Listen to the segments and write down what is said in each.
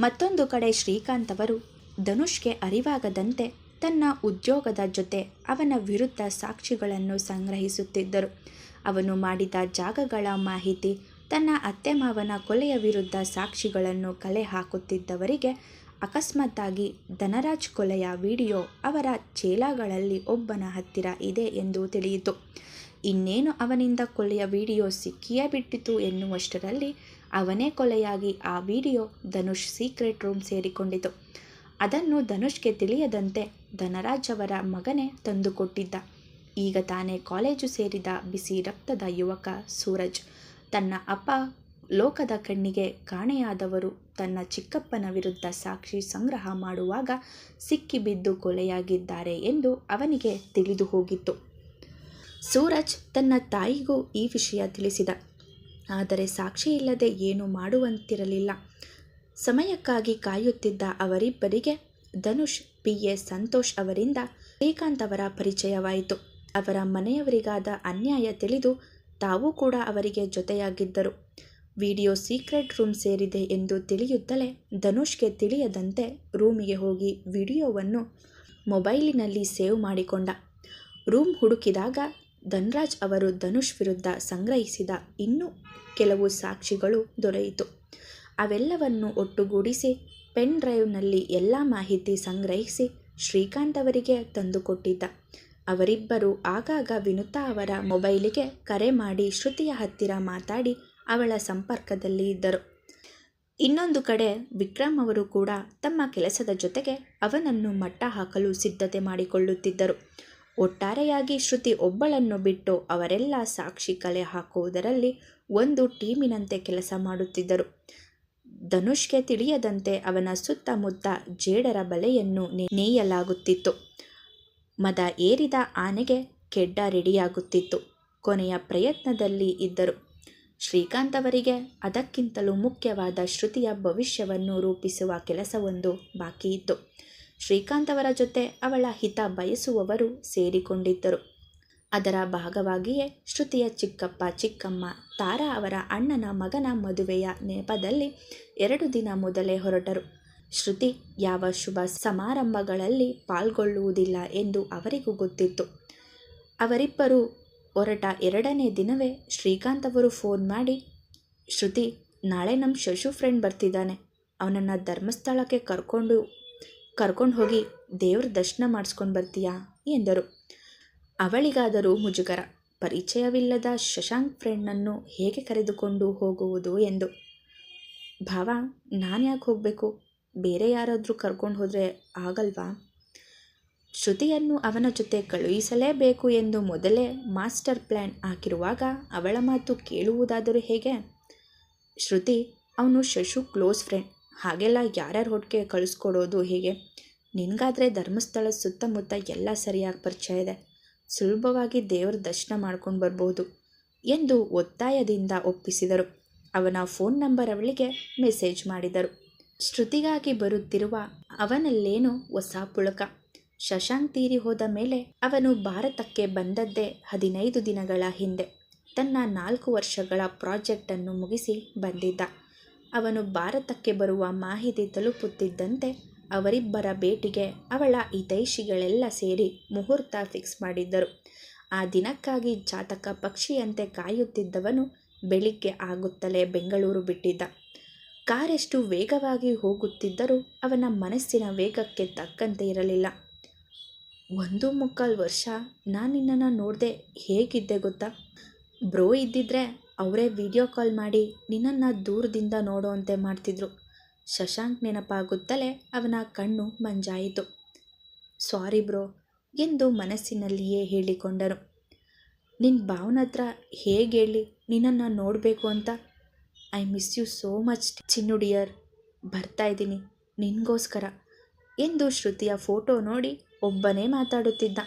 ಮತ್ತೊಂದು ಕಡೆ ಶ್ರೀಕಾಂತ್ ಅವರು ಧನುಷ್ಗೆ ಅರಿವಾಗದಂತೆ ತನ್ನ ಉದ್ಯೋಗದ ಜೊತೆ ಅವನ ವಿರುದ್ಧ ಸಾಕ್ಷಿಗಳನ್ನು ಸಂಗ್ರಹಿಸುತ್ತಿದ್ದರು. ಅವನು ಮಾಡಿದ ಜಾಗಗಳ ಮಾಹಿತಿ, ತನ್ನ ಅತ್ತೆ ಮಾವನ ಕೊಲೆಯ ವಿರುದ್ಧ ಸಾಕ್ಷಿಗಳನ್ನು ಕಲೆ ಹಾಕುತ್ತಿದ್ದವರಿಗೆ ಅಕಸ್ಮಾತ್ತಾಗಿ ಧನರಾಜ್ ಕೊಲೆಯ ವಿಡಿಯೋ ಅವರ ಚೇಲಾಗಳಲ್ಲಿ ಒಬ್ಬನ ಹತ್ತಿರ ಇದೆ ಎಂದು ತಿಳಿಯಿತು. ಇನ್ನೇನು ಅವನಿಂದ ಕೊಲೆಯ ವಿಡಿಯೋ ಸಿಕ್ಕಿಯೇ ಬಿಟ್ಟಿತು ಎನ್ನುವಷ್ಟರಲ್ಲಿ ಅವನೇ ಕೊಲೆಯಾಗಿ ಆ ವಿಡಿಯೋ ಧನುಷ್ ಸೀಕ್ರೆಟ್ ರೂಮ್ ಸೇರಿಕೊಂಡಿತು. ಅದನ್ನು ಧನುಷ್ಗೆ ತಿಳಿಯದಂತೆ ಧನರಾಜ್ ಅವರ ಮಗನೇ ತಂದುಕೊಟ್ಟಿದ್ದ. ಈಗ ತಾನೇ ಕಾಲೇಜು ಸೇರಿದ ಬಿಸಿ ರಕ್ತದ ಯುವಕ ಸೂರಜ್. ತನ್ನ ಅಪ್ಪ ಲೋಕದ ಕಣ್ಣಿಗೆ ಕಾಣೆಯಾದವರು ತನ್ನ ಚಿಕ್ಕಪ್ಪನ ವಿರುದ್ಧ ಸಾಕ್ಷಿ ಸಂಗ್ರಹ ಮಾಡುವಾಗ ಸಿಕ್ಕಿಬಿದ್ದು ಕೊಲೆಯಾಗಿದ್ದಾರೆ ಎಂದು ಅವನಿಗೆ ತಿಳಿದು ಹೋಗಿತ್ತು ಸೂರಜ್ ತನ್ನ ತಾಯಿಗೂ ಈ ವಿಷಯ ತಿಳಿಸಿದ. ಆದರೆ ಸಾಕ್ಷಿ ಇಲ್ಲದೆ ಏನೂ ಮಾಡುವಂತಿರಲಿಲ್ಲ. ಸಮಯಕ್ಕಾಗಿ ಕಾಯುತ್ತಿದ್ದ ಅವರಿಬ್ಬರಿಗೆ ಧನುಷ್, ಪಿ. ಎ. ಸಂತೋಷ್ ಅವರಿಂದ ಶ್ರೀಕಾಂತ್ ಅವರ ಪರಿಚಯವಾಯಿತು. ಅವರ ಮನೆಯವರಿಗಾದ ಅನ್ಯಾಯ ತಿಳಿದು ತಾವೂ ಕೂಡ ಅವರಿಗೆ ಜೊತೆಯಾಗಿದ್ದರು. ವಿಡಿಯೋ ಸೀಕ್ರೆಟ್ ರೂಮ್ ಸೇರಿದೆ ಎಂದು ತಿಳಿಯುತ್ತಲೇ ಧನುಷ್ಗೆ ತಿಳಿಯದಂತೆ ರೂಮಿಗೆ ಹೋಗಿ ವಿಡಿಯೋವನ್ನು ಮೊಬೈಲಿನಲ್ಲಿ ಸೇವ್ ಮಾಡಿಕೊಂಡ. ರೂಮ್ ಹುಡುಕಿದಾಗ ಧನ್ರಾಜ್ ಅವರು ಧನುಷ್ ವಿರುದ್ಧ ಸಂಗ್ರಹಿಸಿದ ಇನ್ನೂ ಕೆಲವು ಸಾಕ್ಷಿಗಳು ದೊರೆಯಿತು. ಅವೆಲ್ಲವನ್ನು ಒಟ್ಟುಗೂಡಿಸಿ, ಪೆನ್ ಡ್ರೈವ್ನಲ್ಲಿ ಎಲ್ಲ ಮಾಹಿತಿ ಸಂಗ್ರಹಿಸಿ ಶ್ರೀಕಾಂತ್ ಅವರಿಗೆ ತಂದುಕೊಟ್ಟಿದ್ದ. ಅವರಿಬ್ಬರು ಆಗಾಗ ವಿನುತಾ ಅವರ ಮೊಬೈಲಿಗೆ ಕರೆ ಮಾಡಿ ಶ್ರುತಿಯ ಹತ್ತಿರ ಮಾತಾಡಿ ಅವಳ ಸಂಪರ್ಕದಲ್ಲಿ ಇದ್ದರು. ಇನ್ನೊಂದು ಕಡೆ ವಿಕ್ರಮ್ ಅವರು ಕೂಡ ತಮ್ಮ ಕೆಲಸದ ಜೊತೆಗೆ ಅವನನ್ನು ಮಟ್ಟ ಹಾಕಲು ಸಿದ್ಧತೆ ಮಾಡಿಕೊಳ್ಳುತ್ತಿದ್ದರು. ಒಟ್ಟಾರೆಯಾಗಿ ಶ್ರುತಿ ಒಬ್ಬಳನ್ನು ಬಿಟ್ಟು ಅವರೆಲ್ಲ ಸಾಕ್ಷಿ ಕಲೆ ಹಾಕುವುದರಲ್ಲಿ ಒಂದು ಟೀಮಿನಂತೆ ಕೆಲಸ ಮಾಡುತ್ತಿದ್ದರು. ಧನುಷ್ಗೆ ತಿಳಿಯದಂತೆ ಅವನ ಸುತ್ತಮುತ್ತ ಜೇಡರ ಬಲೆಯನ್ನು ನೇಯಲಾಗುತ್ತಿತ್ತು. ಮದ ಏರಿದ ಆನೆಗೆ ಕೆಡ್ಡ ರೆಡಿಯಾಗುತ್ತಿತ್ತು. ಕೊನೆಯ ಪ್ರಯತ್ನದಲ್ಲಿ ಇದ್ದರು. ಶ್ರೀಕಾಂತ್ ಅವರಿಗೆ ಅದಕ್ಕಿಂತಲೂ ಮುಖ್ಯವಾದ ಶ್ರುತಿಯ ಭವಿಷ್ಯವನ್ನು ರೂಪಿಸುವ ಕೆಲಸವೊಂದು ಬಾಕಿಯಿತ್ತು. ಶ್ರೀಕಾಂತ್ ಅವರ ಜೊತೆ ಅವಳ ಹಿತ ಬಯಸುವವರು ಸೇರಿಕೊಂಡಿದ್ದರು. ಅದರ ಭಾಗವಾಗಿಯೇ ಶ್ರುತಿಯ ಚಿಕ್ಕಪ್ಪ ಚಿಕ್ಕಮ್ಮ, ತಾರಾ ಅವರ ಅಣ್ಣನ ಮಗನ ಮದುವೆಯ ನೆಪದಲ್ಲಿ ಎರಡು ದಿನ ಮೊದಲೇ ಹೊರಟರು. ಶ್ರುತಿ ಯಾವ ಶುಭ ಸಮಾರಂಭಗಳಲ್ಲಿ ಪಾಲ್ಗೊಳ್ಳುವುದಿಲ್ಲ ಎಂದು ಅವರಿಗೂ ಗೊತ್ತಿತ್ತು. ಅವರಿಬ್ಬರು ಹೊರಟ ಎರಡನೇ ದಿನವೇ ಶ್ರೀಕಾಂತ್ ಅವರು ಫೋನ್ ಮಾಡಿ, ಶ್ರುತಿ, ನಾಳೆ ನಮ್ಮ ಶಶು ಫ್ರೆಂಡ್ ಬರ್ತಿದ್ದಾನೆ. ಅವನನ್ನು ಧರ್ಮಸ್ಥಳಕ್ಕೆ ಕರ್ಕೊಂಡು ಕರ್ಕೊಂಡು ಹೋಗಿ ದೇವ್ರ ದರ್ಶನ ಮಾಡಿಸ್ಕೊಂಡು ಬರ್ತೀಯಾ? ಎಂದರು. ಅವಳಿಗಾದರೂ ಮುಜುಗರ. ಪರಿಚಯವಿಲ್ಲದ ಶಶಾಂಕ್ ಫ್ರೆಂಡ್ನನ್ನು ಹೇಗೆ ಕರೆದುಕೊಂಡು ಹೋಗುವುದು ಎಂದು. ಭಾವ ನಾನು ಯಾಕೆ ಹೋಗಬೇಕು? ಬೇರೆ ಯಾರಾದರೂ ಕರ್ಕೊಂಡು ಹೋದರೆ ಆಗಲ್ವಾ? ಶ್ರುತಿಯನ್ನು ಅವನ ಜೊತೆ ಕಳುಹಿಸಲೇಬೇಕು ಎಂದು ಮೊದಲೇ ಮಾಸ್ಟರ್ ಪ್ಲ್ಯಾನ್ ಹಾಕಿರುವಾಗ ಅವಳ ಮಾತು ಕೇಳುವುದಾದರೂ ಹೇಗೆ? ಶ್ರುತಿ, ಅವನು ಶಶು ಕ್ಲೋಸ್ ಫ್ರೆಂಡ್. ಹಾಗೆಲ್ಲ ಯಾರ್ಯಾರ ಹೊಟ್ಟಿಗೆ ಕಳಿಸ್ಕೊಡೋದು ಹೇಗೆ? ನಿನಗಾದರೆ ಧರ್ಮಸ್ಥಳ ಸುತ್ತಮುತ್ತ ಎಲ್ಲ ಸರಿಯಾಗಿ ಪರಿಚಯ ಇದೆ. ಸುಲಭವಾಗಿ ದೇವರ ದರ್ಶನ ಮಾಡ್ಕೊಂಡು ಬರ್ಬೋದು ಎಂದು ಒತ್ತಾಯದಿಂದ ಒಪ್ಪಿಸಿದರು. ಅವನ ಫೋನ್ ನಂಬರ್ ಅವಳಿಗೆ ಮೆಸೇಜ್ ಮಾಡಿದರು. ಶ್ರುತಿಗಾಗಿ ಬರುತ್ತಿರುವ ಅವನಲ್ಲೇನು ಹೊಸ ಪುಳಕ. ಶಶಾಂಕ್ ತೀರಿ ಹೋದ ಮೇಲೆ ಅವನು ಭಾರತಕ್ಕೆ ಬಂದದ್ದೇ ಹದಿನೈದು ದಿನಗಳ ಹಿಂದೆ. ತನ್ನ ನಾಲ್ಕು ವರ್ಷಗಳ ಪ್ರಾಜೆಕ್ಟನ್ನು ಮುಗಿಸಿ ಬಂದಿದ್ದ. ಅವನು ಭಾರತಕ್ಕೆ ಬರುವ ಮಾಹಿತಿ ತಲುಪುತ್ತಿದ್ದಂತೆ ಅವರಿಬ್ಬರ ಭೇಟಿಗೆ ಅವಳ ಹಿತೈಷಿಗಳೆಲ್ಲ ಸೇರಿ ಮುಹೂರ್ತ ಫಿಕ್ಸ್ ಮಾಡಿದ್ದರು. ಆ ದಿನಕ್ಕಾಗಿ ಜಾತಕ ಪಕ್ಷಿಯಂತೆ ಕಾಯುತ್ತಿದ್ದವನು ಬೆಳಿಗ್ಗೆ ಆಗುತ್ತಲೇ ಬೆಂಗಳೂರು ಬಿಟ್ಟಿದ್ದ. ಕಾರೆಷ್ಟು ವೇಗವಾಗಿ ಹೋಗುತ್ತಿದ್ದರೂ ಅವನ ಮನಸ್ಸಿನ ವೇಗಕ್ಕೆ ತಕ್ಕಂತೆ ಇರಲಿಲ್ಲ. ಒಂದು ಮುಕ್ಕಾಲು ವರ್ಷ ನಾನು ನಿನ್ನನ್ನು ನೋಡದೆ ಹೇಗಿದ್ದೆ ಗೊತ್ತಾ? ಬ್ರೋ ಇದ್ದಿದ್ರೆ ಅವರೇ ವಿಡಿಯೋ ಕಾಲ್ ಮಾಡಿ ನಿನ್ನನ್ನು ದೂರದಿಂದ ನೋಡುವಂತೆ ಮಾಡ್ತಿದ್ರು. ಶಶಾಂಕ್ ನೆನಪಾಗುತ್ತಲೇ ಅವನ ಕಣ್ಣು ಮಂಜಾಯಿತು. ಸಾರಿ ಬ್ರೋ, ಎಂದು ಮನಸ್ಸಿನಲ್ಲಿಯೇ ಹೇಳಿಕೊಂಡನು ನಿನ್ನ ಭಾವನ ಹತ್ರ ಹೇಗೆ ಹೇಳಿ ನಿನ್ನನ್ನು ನೋಡಬೇಕು ಅಂತ? I miss you so much Chinnu dear ಬರ್ತಾ ಇದ್ದೀನಿ ನಿನಗೋಸ್ಕರ, ಎಂದು ಶ್ರುತಿಯ ಫೋಟೋ ನೋಡಿ ಒಬ್ಬನೇ ಮಾತಾಡುತ್ತಿದ್ದ.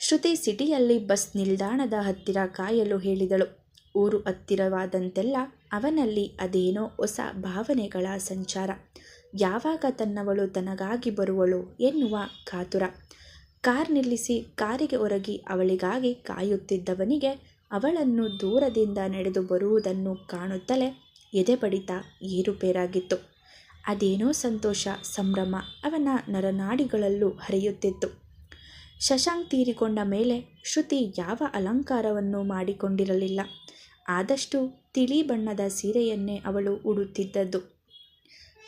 ಶ್ರುತಿ ಸಿಟಿಯಲ್ಲಿ ಬಸ್ ನಿಲ್ದಾಣದ ಹತ್ತಿರ ಕಾಯಲು ಹೇಳಿದಳು. ಊರು ಹತ್ತಿರವಾದಂತೆಲ್ಲ ಅವನಲ್ಲಿ ಅದೇನೋ ಹೊಸ ಭಾವನೆಗಳ ಸಂಚಾರ. ಯಾವಾಗ ತನ್ನವಳು ತನಗಾಗಿ ಬರುವಳು ಎನ್ನುವ ಕಾತುರ. ಕಾರ್ ನಿಲ್ಲಿಸಿ ಕಾರಿಗೆ ಒರಗಿ ಅವಳಿಗಾಗಿ ಕಾಯುತ್ತಿದ್ದವನಿಗೆ ಅವಳನ್ನು ದೂರದಿಂದ ನಡೆದು ಬರುವುದನ್ನು ಕಾಣುತ್ತಲೇ ಎದೆ ಬಡಿತ ಏರುಪೇರಾಗಿತ್ತು. ಅದೇನೋ ಸಂತೋಷ, ಸಂಭ್ರಮ ಅವನ ನರನಾಡಿಗಳಲ್ಲೂ ಹರಿಯುತ್ತಿತ್ತು. ಶಶಾಂಕ್ ತೀರಿಕೊಂಡ ಮೇಲೆ ಶ್ರುತಿ ಯಾವ ಅಲಂಕಾರವನ್ನು ಮಾಡಿಕೊಂಡಿರಲಿಲ್ಲ. ಆದಷ್ಟು ತಿಳಿ ಬಣ್ಣದ ಸೀರೆಯನ್ನೇ ಅವಳು ಉಡುತ್ತಿದ್ದದ್ದು.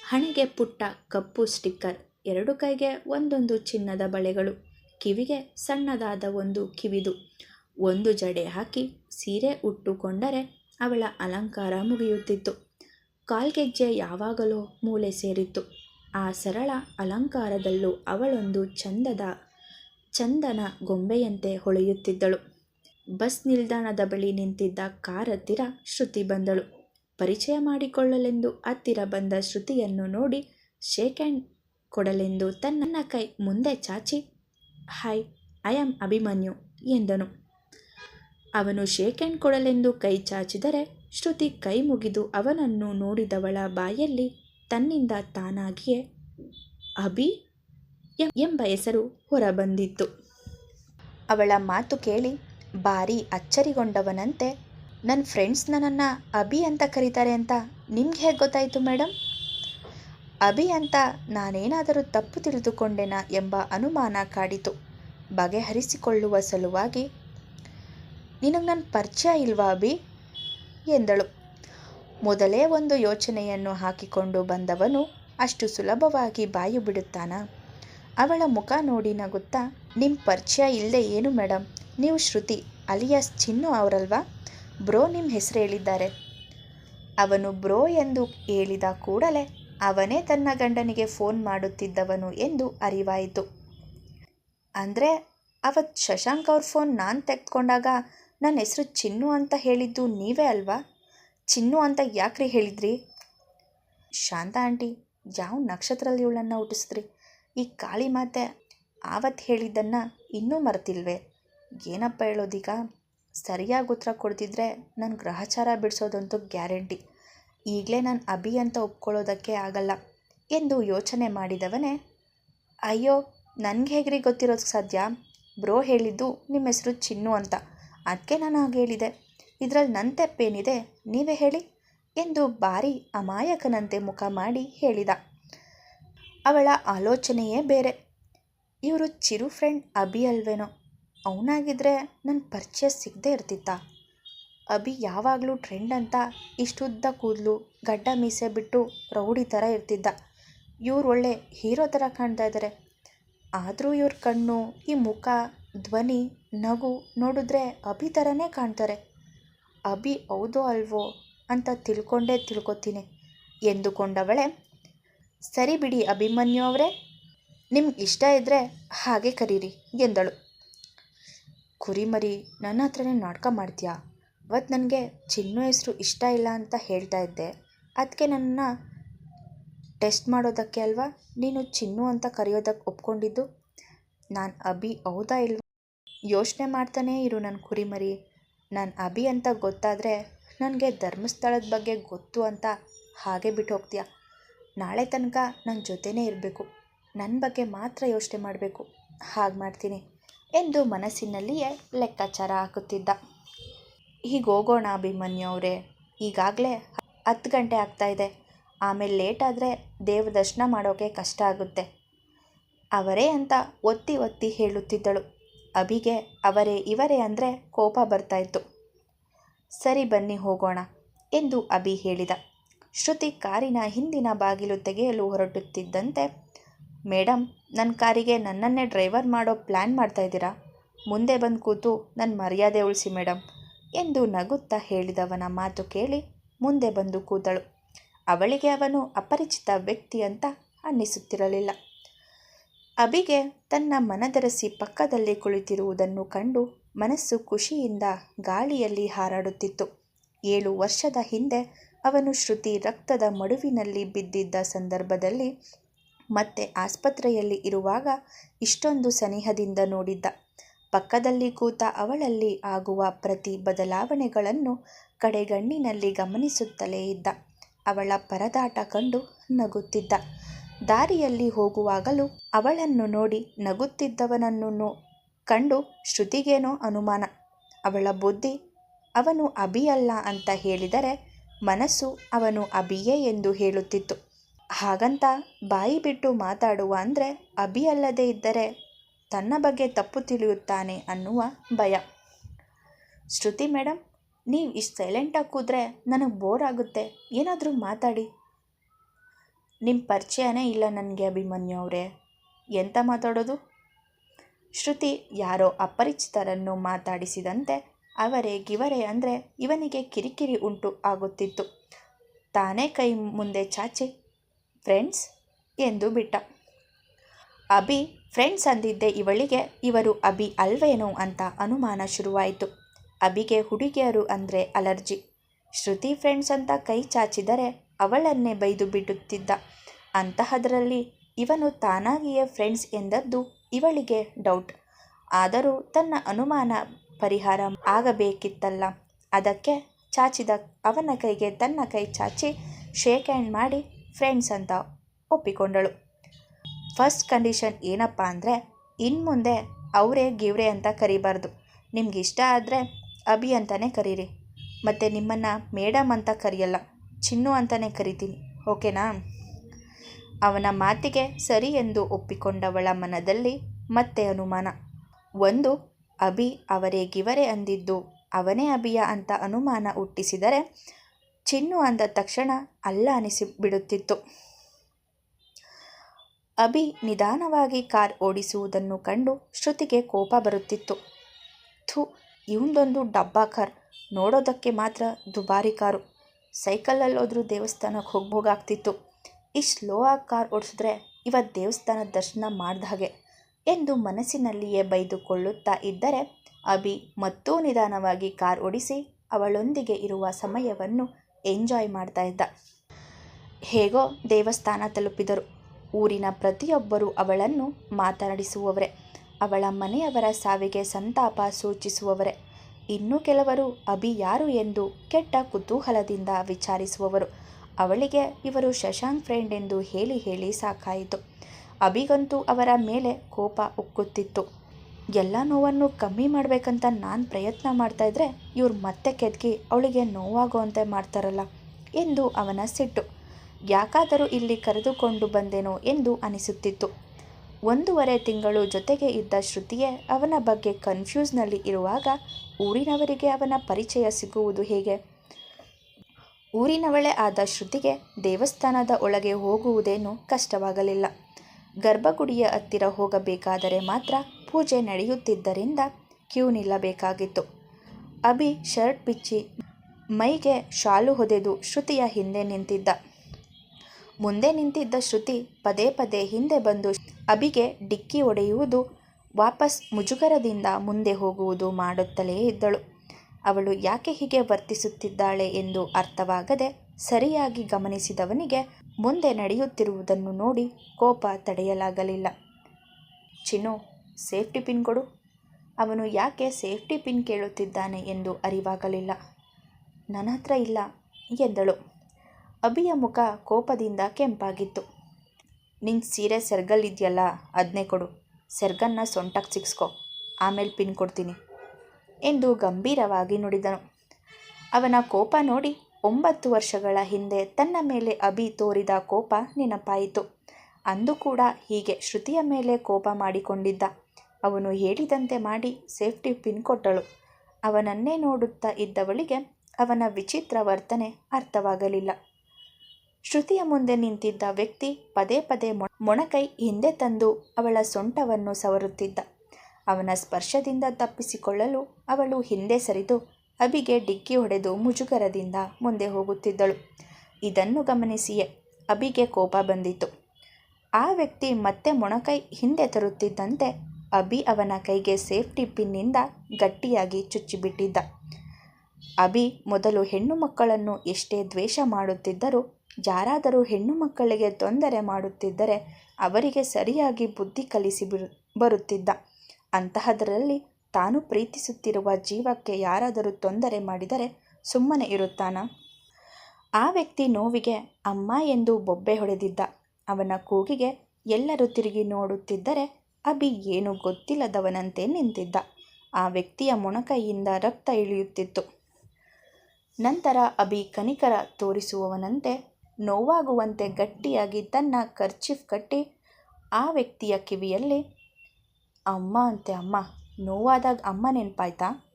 ಹಣೆಗೆ ಪುಟ್ಟ ಕಪ್ಪು ಸ್ಟಿಕ್ಕರ್, ಎರಡು ಕೈಗೆ ಒಂದೊಂದು ಚಿನ್ನದ ಬಳೆಗಳು, ಕಿವಿಗೆ ಸಣ್ಣದಾದ ಒಂದು ಕಿವಿದು. ಒಂದು ಜಡೆ ಹಾಕಿ ಸೀರೆ ಉಟ್ಟುಕೊಂಡರೆ ಅವಳ ಅಲಂಕಾರ ಮುಗಿಯುತ್ತಿತ್ತು. ಕಾಲ್ಗೆಜ್ಜೆ ಯಾವಾಗಲೂ ಮೂಲೆ ಸೇರಿತ್ತು. ಆ ಸರಳ ಅಲಂಕಾರದಲ್ಲೂ ಅವಳೊಂದು ಚಂದದ, ಚಂದನ ಗೊಂಬೆಯಂತೆ ಹೊಳೆಯುತ್ತಿದ್ದಳು. ಬಸ್ ನಿಲ್ದಾಣದ ಬಳಿ ನಿಂತಿದ್ದ ಕಾರ್ ಹತ್ತಿರ ಶ್ರುತಿ ಬಂದಳು. ಪರಿಚಯ ಮಾಡಿಕೊಳ್ಳಲೆಂದು ಹತ್ತಿರ ಬಂದ ಶ್ರುತಿಯನ್ನು ನೋಡಿ ಶೇಕ್ ಹ್ಯಾಂಡ್ ಕೊಡಲೆಂದು ತನ್ನ ಕೈ ಮುಂದೆ ಚಾಚಿ ಹಾಯ್ ಐ ಆಮ್ ಅಭಿಮನ್ಯು ಎಂದನು. ಅವನು ಶೇಕ್ ಹ್ಯಾಂಡ್ ಕೊಡಲೆಂದು ಕೈ ಚಾಚಿದರೆ ಶ್ರುತಿ ಕೈ ಮುಗಿದು ಅವನನ್ನು ನೋಡಿದವಳ ಬಾಯಲ್ಲಿ ತನ್ನಿಂದ ತಾನಾಗಿಯೇ, ಅಭಿ ಎಂಬ ಹೆಸರು ಹೊರಬಂದಿತ್ತು. ಅವಳ ಮಾತು ಕೇಳಿ ಭಾರಿ ಅಚ್ಚರಿಗೊಂಡವನಂತೆ. ನನ್ನ ಫ್ರೆಂಡ್ಸ್ ನನ್ನನ್ನು ಅಭಿ ಅಂತ ಕರೀತಾರೆ ಅಂತ ನಿಮ್ಗೆ ಹೇಗೆ ಗೊತ್ತಾಯಿತು ಮೇಡಮ್ ಅಭಿ ಅಂತ ನಾನೇನಾದರೂ ತಪ್ಪು ತಿಳಿದುಕೊಂಡೆನಾ ಎಂಬ ಅನುಮಾನ ಕಾಡಿತು. ಬಗೆಹರಿಸಿಕೊಳ್ಳುವ ಸಲುವಾಗಿ, ನಿನಗೆ ನನ್ನ ಪರಿಚಯ ಇಲ್ವಾ ಅಭಿ? ಎಂದಳು. ಮೊದಲೇ ಒಂದು ಯೋಚನೆಯನ್ನು ಹಾಕಿಕೊಂಡು ಬಂದವನು ಅಷ್ಟು ಸುಲಭವಾಗಿ ಬಾಯಿ ಬಿಡುತ್ತಾನಾ? ಅವಳ ಮುಖ ನೋಡಿ ನಗುತ್ತಾ ನಿಮ್ಮ ಪರಿಚಯ ಇಲ್ಲದೆ ಏನು ಮೇಡಮ್ ನೀವು ಶ್ರುತಿ ಅಲಿಯಾಸ್ ಚಿನ್ನು ಅವರಲ್ವಾ? ಬ್ರೋ ನಿಮ್ಮ ಹೆಸರು ಹೇಳಿದ್ದಾರೆ. ಅವನು ಬ್ರೋ ಎಂದು ಹೇಳಿದ ಕೂಡಲೇ ಅವನೇ ತನ್ನ ಗಂಡನಿಗೆ ಫೋನ್ ಮಾಡುತ್ತಿದ್ದವನು ಎಂದು ಅರಿವಾಯಿತು. ಅಂದರೆ ಅವತ್ತು ಶಶಾಂಕ್ ಅವ್ರ ಫೋನ್ ನಾನು ತೆಗೆದುಕೊಂಡಾಗ ನನ್ನ ಹೆಸರು ಚಿನ್ನು ಅಂತ ಹೇಳಿದ್ದು ನೀವೇ ಅಲ್ವಾ? ಚಿನ್ನು ಅಂತ ಯಾಕ್ರಿ ಹೇಳಿದ್ರಿ? ಶಾಂತ ಆಂಟಿ, ಯಾವ ನಕ್ಷತ್ರದಲ್ಲಿ ಇವಳನ್ನು ಹುಟ್ಟಿಸಿದ್ರಿ? ಈ ಕಾಳಿ ಮಾತೆ ಆವತ್ತು ಹೇಳಿದ್ದನ್ನು ಇನ್ನೂ ಮರ್ತಿಲ್ವೇ? ಏನಪ್ಪ ಹೇಳೋದೀಗ? ಸರಿಯಾಗಿ ಉತ್ತರ ಕೊಡ್ತಿದ್ರೆ ನನ್ನ ಗ್ರಹಚಾರ ಬಿಡಿಸೋದಂತೂ ಗ್ಯಾರಂಟಿ. ಈಗಲೇ ನಾನು ಅಭಿ ಅಂತ ಒಪ್ಕೊಳ್ಳೋದಕ್ಕೆ ಆಗಲ್ಲ ಎಂದು ಯೋಚನೆ ಮಾಡಿದವನೇ, ಅಯ್ಯೋ, ನನಗೆ ಹೇಗ್ರಿ ಗೊತ್ತಿರೋದಕ್ಕೆ ಸಾಧ್ಯ ಬ್ರೋ ಹೇಳಿದ್ದು ನಿಮ್ಮ ಹೆಸರು ಚಿನ್ನು ಅಂತ. ಅದಕ್ಕೆ ನಾನು ಹಾಗೆ ಹೇಳಿದೆ. ಇದರಲ್ಲಿ ನನ್ನ ತಪ್ಪೇನಿದೆ, ನೀವೇ ಹೇಳಿ ಎಂದು ಬಾರಿ ಅಮಾಯಕನಂತೆ ಮುಖ ಮಾಡಿ ಹೇಳಿದ. ಅವಳ ಆಲೋಚನೆಯೇ ಬೇರೆ. ಇವರು ಚಿರು ಫ್ರೆಂಡ್ ಅಭಿ ಅಲ್ವೇನೋ? ಅವನಾಗಿದ್ದರೆ ನನ್ನ ಪರಿಚಯ ಸಿಗದೆ ಇರ್ತಿತ್ತ? ಅಭಿ ಯಾವಾಗಲೂ ಟ್ರೆಂಡ್ ಅಂತ ಇಷ್ಟುದ್ದ ಕೂದಲು ಗಡ್ಡ ಮೀಸೆ ಬಿಟ್ಟು ರೌಡಿ ಥರ ಇರ್ತಿದ್ದ. ಇವ್ರು ಒಳ್ಳೆ ಹೀರೋ ಥರ ಕಾಣ್ತಾ ಇದ್ದಾರೆ ಆದರೂ ಇವ್ರ ಕಣ್ಣು, ಈ ಮುಖ, ಧ್ವನಿ, ನಗು ನೋಡಿದ್ರೆ ಅಭಿ ಥರನೇ ಕಾಣ್ತಾರೆ. ಅಭಿ ಹೌದೋ ಅಲ್ವೋ ಅಂತ ತಿಳ್ಕೊಂಡೇ ತಿಳ್ಕೊತೀನಿ. ಎಂದುಕೊಂಡವಳೆ, ಸರಿ ಬಿಡಿ ಅಭಿಮನ್ಯು ಅವರೇ, ನಿಮ್ಗೆ ಇಷ್ಟ ಇದ್ದರೆ ಹಾಗೆ ಕರೀರಿ, ಎಂದಳು. ಕುರಿಮರಿ ನನ್ನ ಹತ್ರನೇ ನಾಟಕ ಮಾಡ್ತೀಯಾ? ಅವತ್ತು ನನಗೆ ಚಿನ್ನು ಹೆಸರು ಇಷ್ಟ ಇಲ್ಲ ಅಂತ ಹೇಳ್ತಾ ಇದ್ದೆ. ಅದಕ್ಕೆ ನನ್ನ ಟೆಸ್ಟ್ ಮಾಡೋದಕ್ಕೆ ಅಲ್ವಾ? ನೀನು ಚಿನ್ನು ಅಂತ ಕರೆಯೋದಕ್ಕೆ ಒಪ್ಕೊಂಡಿದ್ದು? ನಾನು ಅಭಿ ಹೌದಾ ಇಲ್ವ? ಯೋಚನೆ ಮಾಡ್ತಾನೇ ಇರು ನನ್ನ ಕುರಿಮರಿ ನಾನು ಅಭಿ ಅಂತ ಗೊತ್ತಾದರೆ ನನಗೆ ಧರ್ಮಸ್ಥಳದ ಬಗ್ಗೆ ಗೊತ್ತು ಅಂತ ಹಾಗೆ ಬಿಟ್ಟು ಹೋಗ್ತೀಯ? ನಾಳೆ ತನಕ ನನ್ನ ಜೊತೆನೇ ಇರಬೇಕು. ನನ್ನ ಬಗ್ಗೆ ಮಾತ್ರ ಯೋಚನೆ ಮಾಡಬೇಕು. ಹಾಗೆ ಮಾಡ್ತೀನಿ. ಎಂದು ಮನಸ್ಸಿನಲ್ಲಿಯೇ ಲೆಕ್ಕಾಚಾರ ಹಾಕುತ್ತಿದ್ದ. ಹೀಗೆ ಹೋಗೋಣ ಅಭಿಮನ್ಯು ಅವರೇ ಈಗಾಗಲೇ ಹತ್ತು ಗಂಟೆ ಆಗ್ತಾಯಿದೆ ಆಮೇಲೆ ಲೇಟಾದರೆ ದೇವ ದರ್ಶನ ಮಾಡೋಕೆ ಕಷ್ಟ ಆಗುತ್ತೆ. ಅವರೇ ಅಂತ ಒತ್ತಿ ಒತ್ತಿ ಹೇಳುತ್ತಿದ್ದಳು. ಅಭಿಗೆ ಅವರೇ ಇವರೇ ಅಂದರೆ ಕೋಪ ಬರ್ತಾಯಿತ್ತು ಸರಿ ಬನ್ನಿ ಹೋಗೋಣ ಎಂದು ಅಭಿ ಹೇಳಿದ. ಶ್ರುತಿ ಕಾರಿನ ಹಿಂದಿನ ಬಾಗಿಲು ತೆಗೆಯಲು ಹೊರಟುತ್ತಿದ್ದಂತೆ ಮೇಡಮ್ ನನ್ನ ಕಾರಿಗೆ ನನ್ನನ್ನೇ ಡ್ರೈವರ್ ಮಾಡೋ ಪ್ಲ್ಯಾನ್ ಮಾಡ್ತಾಯಿದ್ದೀರಾ ಮುಂದೆ ಬಂದು ಕೂತು ನನ್ನ ಮರ್ಯಾದೆ ಉಳಿಸಿ ಮೇಡಮ್ ಎಂದು ನಗುತ್ತಾ ಹೇಳಿದವನ ಮಾತು ಕೇಳಿ ಮುಂದೆ ಬಂದು ಕೂತಳು. ಅವಳಿಗೆ ಅವನು ಅಪರಿಚಿತ ವ್ಯಕ್ತಿ ಅಂತ ಅನ್ನಿಸುತ್ತಿರಲಿಲ್ಲ. ಅಬಿಗೆ ತನ್ನ ಮನದರಸಿ ಪಕ್ಕದಲ್ಲಿ ಕುಳಿತಿರುವುದನ್ನು ಕಂಡು ಮನಸ್ಸು ಖುಷಿಯಿಂದ ಗಾಳಿಯಲ್ಲಿ ಹಾರಾಡುತ್ತಿತ್ತು. ಏಳು ವರ್ಷದ ಹಿಂದೆ ಅವನು ಶ್ರುತಿ ರಕ್ತದ ಮಡುವಿನಲ್ಲಿ ಬಿದ್ದಿದ್ದ ಸಂದರ್ಭದಲ್ಲಿ ಮತ್ತೆ ಆಸ್ಪತ್ರೆಯಲ್ಲಿ ಇರುವಾಗ ಇಷ್ಟೊಂದು ಸನಿಹದಿಂದ ನೋಡಿದ್ದ. ಪಕ್ಕದಲ್ಲಿ ಕೂತ ಅವಳಲ್ಲಿ ಆಗುವ ಪ್ರತಿ ಬದಲಾವಣೆಗಳನ್ನು ಕಡೆಗಣ್ಣಿನಲ್ಲಿ ಗಮನಿಸುತ್ತಲೇ ಇದ್ದ. ಅವಳ ಪರದಾಟ ಕಂಡು ನಗುತ್ತಿದ್ದ. ದಾರಿಯಲ್ಲಿ ಹೋಗುವಾಗಲೂ ಅವಳನ್ನು ನೋಡಿ ನಗುತ್ತಿದ್ದವನನ್ನು ಕಂಡು ಶ್ರುತಿಗೇನೋ ಅನುಮಾನ. ಅವಳ ಬುದ್ಧಿ, ಅವನು ಅಭಿಯಲ್ಲ ಅಂತ ಹೇಳಿದರೆ ಮನಸ್ಸು ಅವನು ಅಭಿಯೇ ಎಂದು ಹೇಳುತ್ತಿತ್ತು. ಹಾಗಂತ ಬಾಯಿ ಬಿಟ್ಟು ಮಾತಾಡುವ ಅಂದರೆ ಅಭಿ ಅಲ್ಲದೆ ಇದ್ದರೆ ತನ್ನ ಬಗ್ಗೆ ತಪ್ಪು ತಿಳಿಯುತ್ತಾನೆ ಅನ್ನುವ ಭಯ. ಶ್ರುತಿ ಮೇಡಮ್ ನೀವು ಇಷ್ಟು ಸೈಲೆಂಟಾಗಿ ಕೂತ್ರೆ ನನಗೆ ಬೋರ್ ಆಗುತ್ತೆ. ಏನಾದರೂ ಮಾತಾಡಿ. ನಿಮ್ಮ ಪರಿಚಯನೇ ಇಲ್ಲ ನನಗೆ ಅಭಿಮನ್ಯು ಅವರೇ. ಎಂತ ಮಾತಾಡೋದು? ಶ್ರುತಿ ಯಾರೋ ಅಪರಿಚಿತರನ್ನು ಮಾತಾಡಿಸಿದಂತೆ ಅವರೇ ಗಿವರೇ ಅಂದರೆ ಇವನಿಗೆ ಕಿರಿಕಿರಿ ಉಂಟು ಆಗುತ್ತಿತ್ತು. ತಾನೇ ಕೈ ಮುಂದೆ ಚಾಚಿ ಫ್ರೆಂಡ್ಸ್ ಎಂದು ಬಿಟ್ಟ. ಅಭಿ ಫ್ರೆಂಡ್ಸ್ ಅಂದಿದ್ದೆ ಇವಳಿಗೆ, ಇವರು ಅಭಿ ಅಲ್ವೇನೋ ಅಂತ ಅನುಮಾನ ಶುರುವಾಯಿತು. ಅಭಿಗೆ ಹುಡುಗಿಯರು ಅಂದರೆ ಅಲರ್ಜಿ. ಶ್ರುತಿ ಫ್ರೆಂಡ್ಸ್ ಅಂತ ಕೈ ಚಾಚಿದರೆ ಅವಳನ್ನೇ ಬೈದು ಬಿಡುತ್ತಿದ್ದ. ಅಂತಹದರಲ್ಲಿ ಇವನು ತಾನಾಗಿಯೇ ಫ್ರೆಂಡ್ಸ್ ಎಂದದ್ದು ಇವಳಿಗೆ ಡೌಟ್. ಆದರೂ ತನ್ನ ಅನುಮಾನ ಪರಿಹಾರ ಆಗಬೇಕಿತ್ತಲ್ಲ. ಅದಕ್ಕೆ ಚಾಚಿದ ಅವನ ಕೈಗೆ ತನ್ನ ಕೈ ಚಾಚಿ, ಶೇಕ್ ಹ್ಯಾಂಡ್ ಮಾಡಿ ಫ್ರೆಂಡ್ಸ್ ಅಂತ ಒಪ್ಪಿಕೊಂಡಳು. ಫಸ್ಟ್ ಕಂಡೀಷನ್ ಏನಪ್ಪ ಅಂದರೆ ಇನ್ನು ಮುಂದೆ ಅವರೇ ಗಿವ್ರೆ ಅಂತ ಕರಿಬಾರ್ದು. ನಿಮ್ಗೆ ಇಷ್ಟ ಆದರೆ ಅಭಿ ಅಂತಲೇ ಕರೀರಿ. ಮತ್ತು ನಿಮ್ಮನ್ನು ಮೇಡಮ್ ಅಂತ ಕರೆಯಲ್ಲ, ಚಿನ್ನು ಅಂತಲೇ ಕರಿತೀನಿ. ಓಕೆನಾ? ಅವನ ಮಾತಿಗೆ ಸರಿ ಎಂದು ಒಪ್ಪಿಕೊಂಡವಳ ಮನದಲ್ಲಿ ಮತ್ತೆ ಅನುಮಾನ. ಒಂದು, ಅಭಿ ಅವರೇ ಗಿವರೆ ಅಂದಿದ್ದು ಅವನೇ ಅಭಿಯ ಅಂತ ಅನುಮಾನ ಹುಟ್ಟಿಸಿದರೆ ಚಿನ್ನು ಅಂದ ತಕ್ಷಣ ಅಲ್ಲ ಅನಿಸಿ ಬಿಡುತ್ತಿತ್ತು ಅಭಿ ನಿಧಾನವಾಗಿ ಕಾರ್ ಓಡಿಸುವುದನ್ನು ಕಂಡು ಶ್ರುತಿಗೆ ಕೋಪ ಬರುತ್ತಿತ್ತು. ಥು ಇವಂದೊಂದು ಡಬ್ಬಾ ಕಾರ್. ನೋಡೋದಕ್ಕೆ ಮಾತ್ರ ದುಬಾರಿ ಕಾರು. ಸೈಕಲಲ್ಲೋದ್ರೂ ದೇವಸ್ಥಾನಕ್ಕೆ ಹೋಗ್ಬೋಗಾಗ್ತಿತ್ತು. ಇಷ್ಟು ಸ್ಲೋ ಆಗಿ ಕಾರ್ ಓಡಿಸಿದ್ರೆ ಇವತ್ತು ದೇವಸ್ಥಾನ ದರ್ಶನ ಮಾಡ್ದ ಹಾಗೆ ಎಂದು ಮನಸ್ಸಿನಲ್ಲಿಯೇ ಬೈದುಕೊಳ್ಳುತ್ತಾ ಇದ್ದರೆ ಅಭಿ ಮತ್ತೂ ನಿಧಾನವಾಗಿ ಕಾರ್ ಓಡಿಸಿ ಅವಳೊಂದಿಗೆ ಇರುವ ಸಮಯವನ್ನು ಎಂಜಾಯ್ ಮಾಡ್ತಾ ಇದ್ದ. ಹೇಗೋ ದೇವಸ್ಥಾನ ತಲುಪಿದರು. ಊರಿನ ಪ್ರತಿಯೊಬ್ಬರೂ ಅವಳನ್ನು ಮಾತನಾಡಿಸುವವರೇ. ಅವಳ ಮನೆಯವರ ಸಾವಿಗೆ ಸಂತಾಪ ಸೂಚಿಸುವವರೇ. ಇನ್ನು ಕೆಲವರು ಅಭಿ ಯಾರು ಎಂದು ಕೆಟ್ಟ ಕುತೂಹಲದಿಂದ ವಿಚಾರಿಸುವವರು. ಅವಳಿಗೆ ಇವರು ಶಶಾಂಕ್ ಫ್ರೆಂಡ್ ಎಂದು ಹೇಳಿ ಹೇಳಿ ಸಾಕಾಯಿತು. ಅಭಿಗಂತೂ ಅವರ ಮೇಲೆ ಕೋಪ ಉಕ್ಕುತ್ತಿತ್ತು. ಎಲ್ಲ ನೋವನ್ನು ಕಮ್ಮಿ ಮಾಡಬೇಕಂತ ನಾನು ಪ್ರಯತ್ನ ಮಾಡ್ತಾಯಿದ್ರೆ ಇವ್ರು ಮತ್ತೆ ಕೆದಕಿ ಅವಳಿಗೆ ನೋವಾಗುವಂತೆ ಮಾಡ್ತಾರಲ್ಲ ಎಂದು ಅವನ ಸಿಟ್ಟು. ಯಾಕಾದರೂ ಇಲ್ಲಿ ಕರೆದುಕೊಂಡು ಬಂದೇನೋ ಎಂದು ಅನಿಸುತ್ತಿತ್ತು. ಒಂದೂವರೆ ತಿಂಗಳು ಜೊತೆಗೆ ಇದ್ದ ಶ್ರುತಿಯೇ ಅವನ ಬಗ್ಗೆ ಕನ್ಫ್ಯೂಸ್ನಲ್ಲಿ ಇರುವಾಗ ಊರಿನವರಿಗೆ ಅವನ ಪರಿಚಯ ಸಿಗುವುದು ಹೇಗೆ? ಊರಿನವಳೇ ಆದ ಶ್ರುತಿಗೆ ದೇವಸ್ಥಾನದ ಒಳಗೆ ಹೋಗುವುದೇನು ಕಷ್ಟವಾಗಲಿಲ್ಲ. ಗರ್ಭಗುಡಿಯ ಹತ್ತಿರ ಹೋಗಬೇಕಾದರೆ ಮಾತ್ರ ಪೂಜೆ ನಡೆಯುತ್ತಿದ್ದರಿಂದ ಕ್ಯೂ ನಿಲ್ಲಬೇಕಾಗಿತ್ತು. ಅಭಿ ಶರ್ಟ್ ಬಿಚ್ಚಿ ಮೈಗೆ ಶಾಲು ಹೊದೆದು ಶ್ರುತಿಯ ಹಿಂದೆ ನಿಂತಿದ್ದ. ಮುಂದೆ ನಿಂತಿದ್ದ ಶ್ರುತಿ ಪದೇ ಪದೇ ಹಿಂದೆ ಬಂದು ಅಭಿಗೆ ಡಿಕ್ಕಿ ಹೊಡೆಯುವುದು, ವಾಪಸ್ ಮುಜುಗರದಿಂದ ಮುಂದೆ ಹೋಗುವುದು ಮಾಡುತ್ತಲೇ ಇದ್ದಳು. ಅವಳು ಯಾಕೆ ಹೀಗೆ ವರ್ತಿಸುತ್ತಿದ್ದಾಳೆ ಎಂದು ಅರ್ಥವಾಗದೆ ಸರಿಯಾಗಿ ಗಮನಿಸಿದವನಿಗೆ ಮುಂದೆ ನಡೆಯುತ್ತಿರುವುದನ್ನು ನೋಡಿ ಕೋಪ ತಡೆಯಲಾಗಲಿಲ್ಲ. ಚಿನ್ನು, ಸೇಫ್ಟಿ ಪಿನ್ ಕೊಡು. ಅವನು ಯಾಕೆ ಸೇಫ್ಟಿ ಪಿನ್ ಕೇಳುತ್ತಿದ್ದಾನೆ ಎಂದು ಅರಿವಾಗಲಿಲ್ಲ. ನನ್ನ ಹತ್ರ ಇಲ್ಲ, ಎಂದಳು. ಅಭಿಯ ಮುಖ ಕೋಪದಿಂದ ಕೆಂಪಾಗಿತ್ತು. ನಿಂಗೆ ಸೀರೆ ಸೆರ್ಗಲ್ಲಿದೆಯಲ್ಲ ಅದನ್ನೇ ಕೊಡು. ಸೆರ್ಗನ್ನ ಸೊಂಟಕ್ಕೆ ಸಿಕ್ಸ್ಕೊ ಆಮೇಲೆ ಪಿನ್ ಕೊಡ್ತೀನಿ, ಎಂದು ಗಂಭೀರವಾಗಿ ನುಡಿದನು. ಅವನ ಕೋಪ ನೋಡಿ ಒಂಬತ್ತು ವರ್ಷಗಳ ಹಿಂದೆ ತನ್ನ ಮೇಲೆ ಅಭಿ ತೋರಿದ ಕೋಪ ನೆನಪಾಯಿತು. ಅಂದು ಕೂಡ ಹೀಗೆ ಶ್ರುತಿಯ ಮೇಲೆ ಕೋಪ ಮಾಡಿಕೊಂಡಿದ್ದ. ಅವನು ಹೇಳಿದಂತೆ ಮಾಡಿ ಸೇಫ್ಟಿ ಪಿನ್ ಕೊಟ್ಟಳು. ಅವನನ್ನೇ ನೋಡುತ್ತಾ ಇದ್ದವಳಿಗೆ ಅವನ ವಿಚಿತ್ರ ವರ್ತನೆ ಅರ್ಥವಾಗಲಿಲ್ಲ. ಶ್ರುತಿಯ ಮುಂದೆ ನಿಂತಿದ್ದ ವ್ಯಕ್ತಿ ಪದೇ ಪದೇ ಮೊಣಕೈ ಹಿಂದೆ ತಂದು ಅವಳ ಸೊಂಟವನ್ನು ಸವರುತ್ತಿದ್ದ. ಅವನ ಸ್ಪರ್ಶದಿಂದ ತಪ್ಪಿಸಿಕೊಳ್ಳಲು ಅವಳು ಹಿಂದೆ ಸರಿದು ಅಭಿಗೆ ಡಿಕ್ಕಿ ಹೊಡೆದು ಮುಜುಗರದಿಂದ ಮುಂದೆ ಹೋಗುತ್ತಿದ್ದಳು. ಇದನ್ನು ಗಮನಿಸಿಯೇ ಅಬಿಗೆ ಕೋಪ ಬಂದಿತು ಆ ವ್ಯಕ್ತಿ ಮತ್ತೆ ಮೊಣಕೈ ಹಿಂದೆ ತರುತ್ತಿದ್ದಂತೆ ಅಬಿ ಅವನ ಕೈಗೆ ಸೇಫ್ಟಿ ಪಿನ್ನಿಂದ ಗಟ್ಟಿಯಾಗಿ ಚುಚ್ಚಿಬಿಟ್ಟಿದ್ದ. ಅಬಿ ಮೊದಲು ಹೆಣ್ಣು ಮಕ್ಕಳನ್ನು ಎಷ್ಟೇ ದ್ವೇಷ ಮಾಡುತ್ತಿದ್ದರೂ, ಯಾರಾದರೂ ಹೆಣ್ಣು ಮಕ್ಕಳಿಗೆ ತೊಂದರೆ ಮಾಡುತ್ತಿದ್ದರೆ ಅವರಿಗೆ ಸರಿಯಾಗಿ ಬುದ್ಧಿ ಕಲಿಸಿ ಬಿರು, ಬರುತ್ತಿದ್ದ. ಅಂತಹದರಲ್ಲಿ ತಾನು ಪ್ರೀತಿಸುತ್ತಿರುವ ಜೀವಕ್ಕೆ ಯಾರಾದರೂ ತೊಂದರೆ ಮಾಡಿದರೆ ಸುಮ್ಮನೆ ಇರುತ್ತಾನ? ಆ ವ್ಯಕ್ತಿ ನೋವಿಗೆ ಅಮ್ಮ ಎಂದು ಬೊಬ್ಬೆ ಹೊಡೆದಿದ್ದ. ಅವನ ಕೂಗಿಗೆ ಎಲ್ಲರೂ ತಿರುಗಿ ನೋಡುತ್ತಿದ್ದರೆ ಅಭಿ ಏನು ಗೊತ್ತಿಲ್ಲದವನಂತೆ ನಿಂತಿದ್ದ. ಆ ವ್ಯಕ್ತಿಯ ಮೊಣಕೈಯಿಂದ ರಕ್ತ ಇಳಿಯುತ್ತಿತ್ತು. ನಂತರ ಅಭಿ ಕನಿಕರ ತೋರಿಸುವವನಂತೆ ನೋವಾಗುವಂತೆ ಗಟ್ಟಿಯಾಗಿ ತನ್ನ ಕರ್ಚಿಫ್ ಕಟ್ಟಿ ಆ ವ್ಯಕ್ತಿಯ ಕಿವಿಯಲ್ಲಿ, ಅಮ್ಮ ಅಂತೆ ಅಮ್ಮ ನೋವಾದಾಗ ಅಮ್ಮ ನೆನಪಾಯ್ತಾ?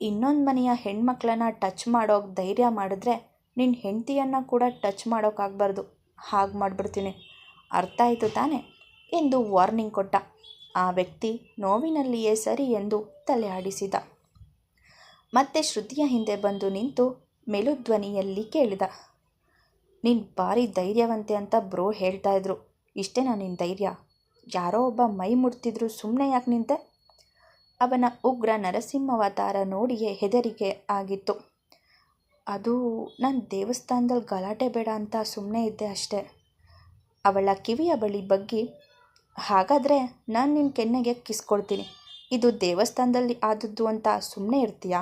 ಇನ್ನೊಂದು ಮನೆಯ ಹೆಣ್ಮಕ್ಳನ್ನ ಟಚ್ ಮಾಡೋಕೆ ಧೈರ್ಯ ಮಾಡಿದ್ರೆ ನಿನ್ನ ಹೆಂಡತಿಯನ್ನು ಕೂಡ ಟಚ್ ಮಾಡೋಕ್ಕಾಗಬಾರ್ದು ಹಾಗೆ ಮಾಡಿಬಿಡ್ತೀನಿ. ಅರ್ಥ ಆಯಿತು ತಾನೆ? ಎಂದು ವಾರ್ನಿಂಗ್ ಕೊಟ್ಟ. ಆ ವ್ಯಕ್ತಿ ನೋವಿನಲ್ಲಿಯೇ ಸರಿ ಎಂದು ತಲೆ ಆಡಿಸಿದ. ಮತ್ತೆ ಶ್ರುತಿಯ ಹಿಂದೆ ಬಂದು ನಿಂತು ಮೆಲುಧ್ವನಿಯಲ್ಲಿ ಕೇಳಿದ. ನೀನು ಭಾರಿ ಧೈರ್ಯವಂತೆ ಅಂತ ಬ್ರೋ ಹೇಳ್ತಾ ಇದ್ರು. ಇಷ್ಟೇನಾ ನಿನ್ನ ಧೈರ್ಯ? ಯಾರೋ ಒಬ್ಬ ಮೈ ಮುಡ್ತಿದ್ರು ಸುಮ್ಮನೆ ಯಾಕೆ ನಿಂತೆ? ಅವನ ಉಗ್ರ ನರಸಿಂಹಾವತಾರ ನೋಡಿಯೇ ಹೆದರಿಕೆ ಆಗಿತ್ತು. ಅದು ನಾನು ದೇವಸ್ಥಾನದಲ್ಲಿ ಗಲಾಟೆ ಬೇಡ ಅಂತ ಸುಮ್ಮನೆ ಇದ್ದೆ ಅಷ್ಟೇ. ಅವಳ ಕಿವಿಯ ಬಳಿ ಬಗ್ಗಿ, ಹಾಗಾದರೆ ನಾನು ನಿನ್ನ ಕೆನ್ನೆಗೆ ಕಿಸ್ಕೊಳ್ತೀನಿ. ಇದು ದೇವಸ್ಥಾನದಲ್ಲಿ ಆದದ್ದು ಅಂತ ಸುಮ್ಮನೆ ಇರ್ತೀಯಾ?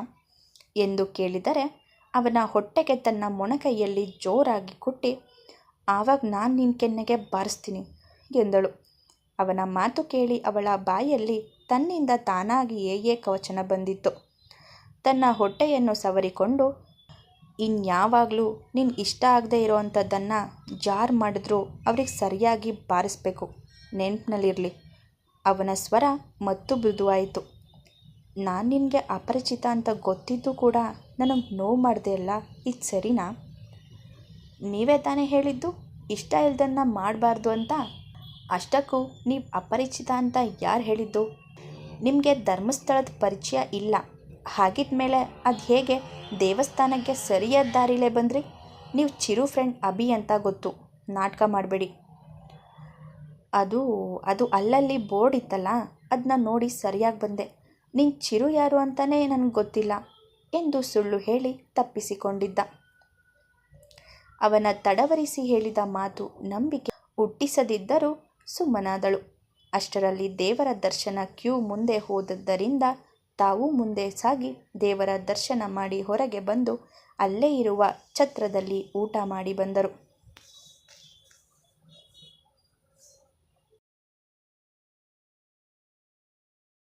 ಎಂದು ಕೇಳಿದರೆ, ಅವನ ಹೊಟ್ಟೆಗೆ ತನ್ನ ಮೊಣಕೈಯಲ್ಲಿ ಜೋರಾಗಿ ಕುಟ್ಟಿ, ಆವಾಗ ನಾನು ನಿನ್ನ ಕೆನ್ನೆಗೆ ಬಾರಿಸ್ತೀನಿ ಎಂದಳು. ಅವನ ಮಾತು ಕೇಳಿ ಅವಳ ಬಾಯಲ್ಲಿ ತನ್ನಿಂದ ತಾನಾಗಿಯೇ ಏಕವಚನ ಬಂದಿತ್ತು. ತನ್ನ ಹೊಟ್ಟೆಯನ್ನು ಸವರಿಕೊಂಡು, ಇನ್ಯಾವಾಗಲೂ ನೀನು ಇಷ್ಟ ಆಗದೆ ಇರೋವಂಥದ್ದನ್ನು ಜಾರ್ ಮಾಡಿದ್ರೂ ಅವ್ರಿಗೆ ಸರಿಯಾಗಿ ಬಾರಿಸ್ಬೇಕು. ನೆನಪಿನಲ್ಲಿರಲಿ. ಅವನ ಸ್ವರ ಮತ್ತು ಮೃದುವಾಯಿತು. ನಾನು ನಿನಗೆ ಅಪರಿಚಿತ ಅಂತ ಗೊತ್ತಿದ್ದು ಕೂಡ ನನಗೆ ನೋವು ಮಾಡಿದೆ ಅಲ್ಲ ಇದು ಸರಿನಾ? ನೀವೇ ತಾನೇ ಹೇಳಿದ್ದು ಇಷ್ಟ ಇಲ್ದನ್ನ ಮಾಡಬಾರ್ದು ಅಂತ? ಅಷ್ಟಕ್ಕೂ ನೀವು ಅಪರಿಚಿತ ಅಂತ ಯಾರು ಹೇಳಿದ್ದು? ನಿಮಗೆ ಧರ್ಮಸ್ಥಳದ ಪರಿಚಯ ಇಲ್ಲ. ಹಾಗಿದ್ಮೇಲೆ ಅದು ಹೇಗೆ? ದೇವಸ್ಥಾನಕ್ಕೆ ಸರಿಯಾದ ದಾರಿಲೇ ಬಂದ್ರಿ? ನೀವು ಚಿರು ಫ್ರೆಂಡ್ ಅಭಿ ಅಂತ ಗೊತ್ತು. ನಾಟಕ ಮಾಡಬೇಡಿ. ಅದು ಅದು ಅಲ್ಲಲ್ಲಿ ಬೋರ್ಡ್ ಇತ್ತಲ್ಲ ಅದನ್ನ ನೋಡಿ ಸರಿಯಾಗಿ ಬಂದೆ. ನಿನ್ನ ಚಿರು ಯಾರು ಅಂತಲೇ ನನಗೆ ಗೊತ್ತಿಲ್ಲ ಎಂದು ಸುಳ್ಳು ಹೇಳಿ ತಪ್ಪಿಸಿಕೊಂಡಿದ್ದ. ಅವನ ತಡವರಿಸಿ ಹೇಳಿದ ಮಾತು ನಂಬಿಕೆ ಹುಟ್ಟಿಸದಿದ್ದರೂ ಸುಮ್ಮನಾದಳು ಅಷ್ಟರಲ್ಲಿ ದೇವರ ದರ್ಶನ ಕ್ಯೂ ಮುಂದೆ ಹೋದದ್ದರಿಂದ ತಾವು ಮುಂದೆ ಸಾಗಿ ದೇವರ ದರ್ಶನ ಮಾಡಿ ಹೊರಗೆ ಬಂದು ಅಲ್ಲೇ ಇರುವ ಛತ್ರದಲ್ಲಿ ಊಟ ಮಾಡಿ ಬಂದರು.